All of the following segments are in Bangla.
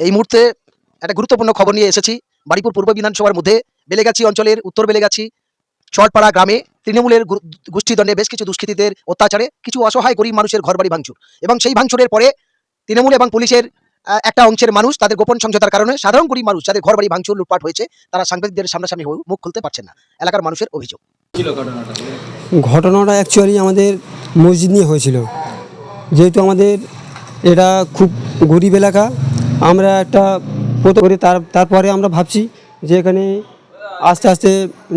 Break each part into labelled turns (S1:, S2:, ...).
S1: এই মুহূর্তে একটা গুরুত্বপূর্ণ খবর নিয়ে এসেছি। বাড়িপুর পূর্ব বিধানসভার মধ্যে বেলেগাছি অঞ্চলের উত্তর বেলেগাছি চরপাড়া গ্রামে তৃণমূলের গু- গোষ্ঠীদ্বন্দ্বে বেশ কিছু দুষ্কৃতীদের অত্যাচারে কিছু অসহায় গরিব মানুষের ঘরবাড়ি ভাঙচুর এবং সেই ভাঙচুরের পরে তৃণমূল এবং পুলিশের একটা অংশের মানুষ তাদের গোপন সমঝোতার কারণে সাধারণ গরিব মানুষ যাদের ঘরবাড়ি ভাঙচুর লুটপাট হয়েছে তারা সাংবাদিকদের সামনাসামনি হয়ে মুখ খুলতে পারছেন না। এলাকার মানুষের অভিযোগ।
S2: ঘটনাটা?
S3: ঘটনাটা অ্যাকচুয়ালি আমাদের মসজিদ নিয়ে হয়েছিল। যেহেতু আমাদের এটা খুব গরিব এলাকা আমরা একটা প্রথম করে, তার, তারপরে আমরা ভাবছি যে এখানে আস্তে আস্তে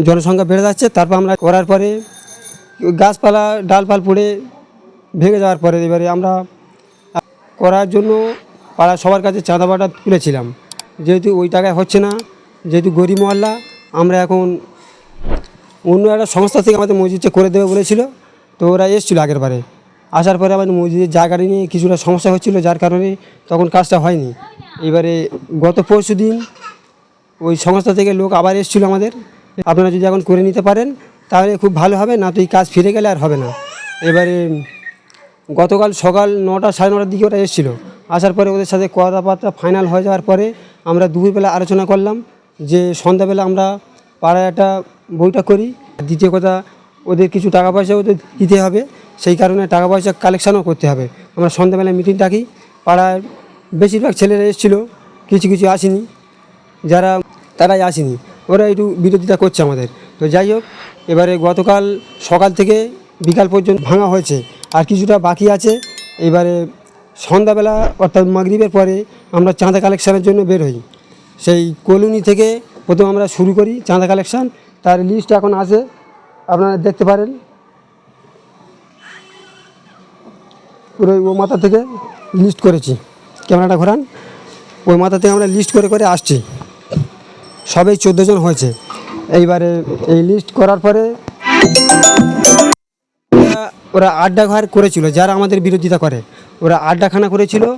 S3: জনসংখ্যা বেড়ে যাচ্ছে, তারপর আমরা করার পরে গাছপালা, ডালপাল পড়ে ভেঙে যাওয়ার পরে এবারে আমরা করার জন্য পাড়া সবার কাছে চাঁদা বাটা তুলেছিলাম। যেহেতু ওই টাকায় হচ্ছে না, যেহেতু গরিব মহল্লা, আমরা এখন অন্য একটা সংস্থা থেকে আমাদের মসজিদটা করে দেবে বলেছিল, তো ওরা এসেছিল আগের বারে। আসার পরে আমাদের মসজিদের জায়গাটা নিয়ে কিছুটা সমস্যা হচ্ছিল, যার কারণে তখন কাজটা হয়নি। এবারে গত পরশু দিন ওই সংস্থা থেকে লোক আবার এসেছিল আমাদের। আপনারা যদি এখন করে নিতে পারেন, তাহলে খুব ভালো হবে, না তো এই কাজ ফিরে গেলে আর হবে না। এবারে গতকাল সকাল নটা সাড়ে নটার দিকে ওরা এসেছিল। আসার পরে ওদের সাথে কথাবার্তা ফাইনাল হয়ে যাওয়ার পরে আমরা দুপুরবেলা আলোচনা করলাম যে সন্ধ্যাবেলা আমরা পাড়ায় একটা বইটা করি। দ্বিতীয় কথা, ওদের কিছু টাকা পয়সা ওদের দিতে হবে। সেই কারণে টাকা পয়সা কালেকশানও করতে হবে। আমরা সন্ধ্যাবেলায় মিটিং ডাকি পাড়ার বেশিরভাগ ছেলেরা এসেছিল, কিছু কিছু আসেনি, যারা তারাই আসেনি। ওরা একটু বিরোধিতা করছে আমাদের। তো যাই হোক, এবারে গতকাল সকাল থেকে বিকাল পর্যন্ত ভাঙা হয়েছে। আর কিছুটা বাকি আছে। এবারে সন্ধ্যাবেলা, অর্থাৎ মাগরিবের পরে আমরা চাঁদা কালেকশানের জন্য বের হই। সেই কলোনি থেকে প্রথম আমরা শুরু করি চাঁদা কালেকশান তার লিস্ট এখন আছে, আপনারা দেখতে পারেন। পুরো ও মাথা থেকে লিস্ট করেছি। ক্যামেরাটা ঘোরান। ওই মাথা থেকে আমরা লিস্ট করে করে আসছি। সবাই চোদ্দ জন হয়েছে। এইবারে এই লিস্ট করার পরে ওরা- আড্ডা ঘর করেছিল, যারা আমাদের বিরোধিতা করে। ওরা আড্ডাখানা করেছিল।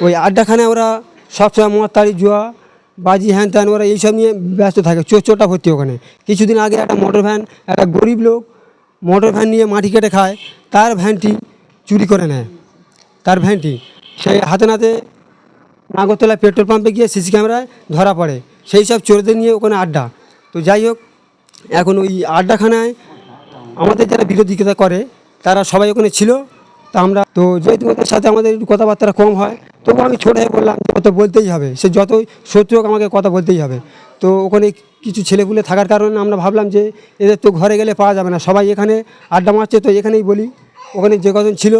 S3: ওই আড্ডাখানায় ওরা সবসময় মদ তাড়ি জুয়া, বাজি, হ্যান ত্যান, ওরা এইসব নিয়ে ব্যস্ত থাকে। চোর চোরটা ভর্তি ওখানে। কিছুদিন আগে একটা মোটর ভ্যান একটা গরিব লোক মোটর ভ্যান নিয়ে মাটি কেটে খায়। তার ভ্যানটি চুরি করে নেয়। তার ভ্যানটি। সেই হাতে নাতে নাগরতলা পেট্রোল পাম্পে গিয়ে সিসি ক্যামেরায় ধরা পড়ে। সেই সব চোরদের নিয়ে ওখানে আড্ডা। তো যাই হোক, এখন ওই আড্ডাখানায় আমাদের যারা বিরোধিতা করে, তারা সবাই ওখানে ছিল। তা আমরা, তো যেহেতু ওদের সাথে আমাদের একটু কথাবার্তা কম হয় তবু আমি ছোটো হয়ে বললাম কথা বলতেই হবে, সে যতই শত্রু হোক আমাকে কথা বলতেই হবে। তো ওখানে কিছু ছেলেপুলে থাকার কারণে আমরা ভাবলাম যে এদের তো ঘরে গেলে পাওয়া যাবে না, সবাই এখানে আড্ডা মারছে, তো এখানেই বলি, ওখানে যে কজন ছিল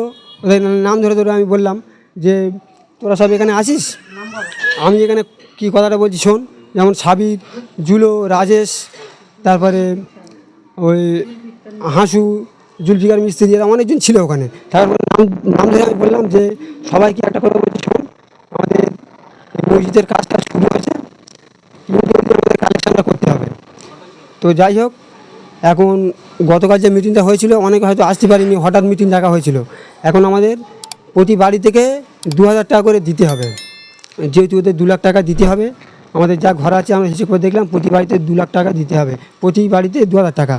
S3: ওদের নাম ধরে ধরে আমি বললাম যে, তোরা সব এখানে আসিস? আমি এখানে কি কথাটা বলছি শোন, যেমন সাবির, জুলো, রাজেশ, তারপরে ওই হাসু, জুলফিকার মিস্ত্রি এরা অনেকজন ছিল ওখানে। তারপরে নাম নাম ধরে আমি বললাম যে সবাইকে একটা কথা বলছি শোন, আমাদের মসজিদের কাজটা শুরু হয়েছে আমাদের কালেকশানটা করতে হবে। তো যাই হোক, এখন গতকাল যে মিটিংটা হয়েছিল, অনেকে হয়তো আসতে পারিনি, হঠাৎ মিটিং ডাকা হয়েছিল। এখন আমাদের প্রতি বাড়ি থেকে দু হাজার টাকা করে দিতে হবে। যেহেতু ওদের দু লাখ টাকা দিতে হবে, আমাদের যা ঘর আছে আমরা হিসেব করে দেখলাম, প্রতি বাড়িতে দু লাখ টাকা দিতে হবে। প্রতি বাড়িতে দু হাজার টাকা।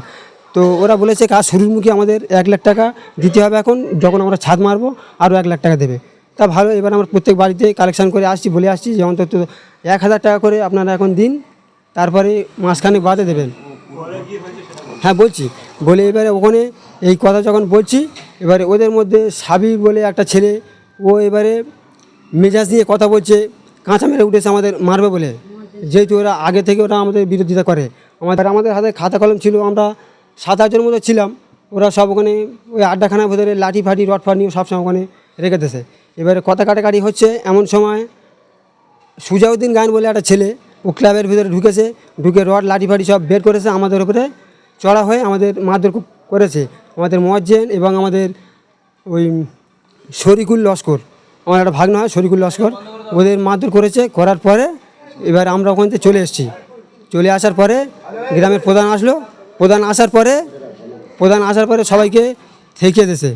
S3: তো ওরা বলেছে কাজ শুরুর মুখে আমাদের এক লাখ টাকা দিতে হবে এখন, যখন আমরা ছাদ মারবো, আরও এক লাখ টাকা দেবে। তা ভালো, এবার আমরা প্রত্যেক বাড়িতে কালেকশন করে আসছি, বলে আসছি যে অন্তত এক হাজার টাকা করে আপনারা এখন দিন, তারপরে মাসখানেক বাদে দেবেন। হ্যাঁ বলছি। বলে এবারে ওখানে এই কথা যখন বলছি, এবারে ওদের মধ্যে সাবি বলে একটা ছেলে, ও এবারে মেজাজ নিয়ে কথা বলছে, কাঁচা মেরে উঠেছে আমাদের, মারবে বলে। যেহেতু ওরা আগে থেকে ওরা আমাদের বিরোধিতা করে। আমাদের আমাদের হাতে খাতা কলম ছিল, আমরা সাত আটজনের মতো ছিলাম। ওরা সব ওখানে ওই আড্ডাখানার ভেতরে লাঠি ফাটি রড ফাট নিয়ে সবসময় ওখানে রেখে দিয়েছে। এবারে কথা কাটাকাটি হচ্ছে, এমন সময় সুজাউদ্দিন গান বলে একটা ছেলে, ও ক্লাবের ভিতরে ঢুকেছে, ঢুকে রড, লাঠি ফাটি সব বের করেছে আমাদের উপরে। চড়া হয়ে আমাদের মারধর করেছে। আমাদের মজ্জেন এবং আমাদের ওই শরিকুল লস্কর। আমার একটা ভাগ্ন হয়, শরিকুল লস্কর। ওদের মারধর করেছে, করার পরে এবার আমরা ওখান থেকে চলে এসেছি। চলে আসার পরে গ্রামের প্রধান আসলো। প্রধান আসার পরে, প্রধান আসার পরে সবাইকে থেকে দিয়েছে।